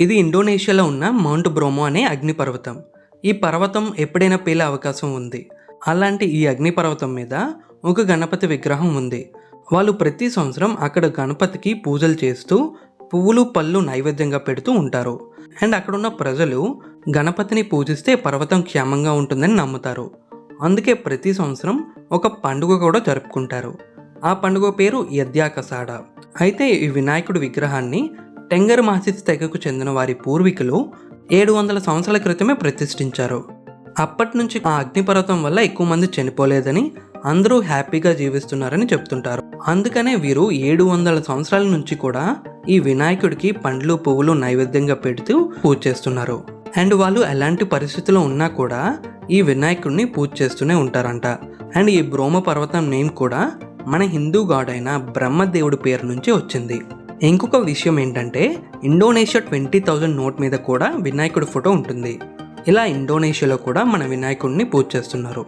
ఇది ఇండోనేషియాలో ఉన్న మౌంట్ బ్రోమో అనే అగ్నిపర్వతం. ఈ పర్వతం ఎప్పుడైనా పేలే అవకాశం ఉంది. అలాంటి ఈ అగ్నిపర్వతం మీద ఒక గణపతి విగ్రహం ఉంది. వాళ్ళు ప్రతి సంవత్సరం అక్కడ గణపతికి పూజలు చేస్తూ పువ్వులు పళ్ళు నైవేద్యంగా పెడుతూ ఉంటారు. అండ్ అక్కడున్న ప్రజలు గణపతిని పూజిస్తే పర్వతం క్షేమంగా ఉంటుందని నమ్ముతారు. అందుకే ప్రతి సంవత్సరం ఒక పండుగ కూడా జరుపుకుంటారు. ఆ పండుగ పేరు యద్యాకసాడ. అయితే ఈ వినాయకుడి విగ్రహాన్ని టెంగర్ మాసిస్ తెగకు చెందిన వారి పూర్వీకులు ఏడు వందల సంవత్సరాల క్రితమే ప్రతిష్ఠించారు. అప్పటి నుంచి ఆ అగ్నిపర్వతం వల్ల ఎక్కువ మంది చనిపోలేదని అందరూ హ్యాపీగా జీవిస్తున్నారని చెప్తుంటారు. అందుకనే వీరు ఏడు వందల సంవత్సరాల నుంచి కూడా ఈ వినాయకుడికి పండ్లు పువ్వులు నైవేద్యంగా పెడుతూ పూజ చేస్తున్నారు. అండ్ వాళ్ళు ఎలాంటి పరిస్థితుల్లో ఉన్నా కూడా ఈ వినాయకుడిని పూజ చేస్తూనే ఉంటారంట. అండ్ ఈ బ్రోమ పర్వతం నేమ్ కూడా మన హిందూ గాడ్ అయిన బ్రహ్మదేవుడి పేరు నుంచి వచ్చింది. ఇంకొక విషయం ఏంటంటే ఇండోనేషియా ట్వంటీ థౌజండ్ నోట్ మీద కూడా వినాయకుడి ఫోటో ఉంటుంది. ఇలా ఇండోనేషియాలో కూడా మన వినాయకుడిని పూజ చేస్తున్నారు.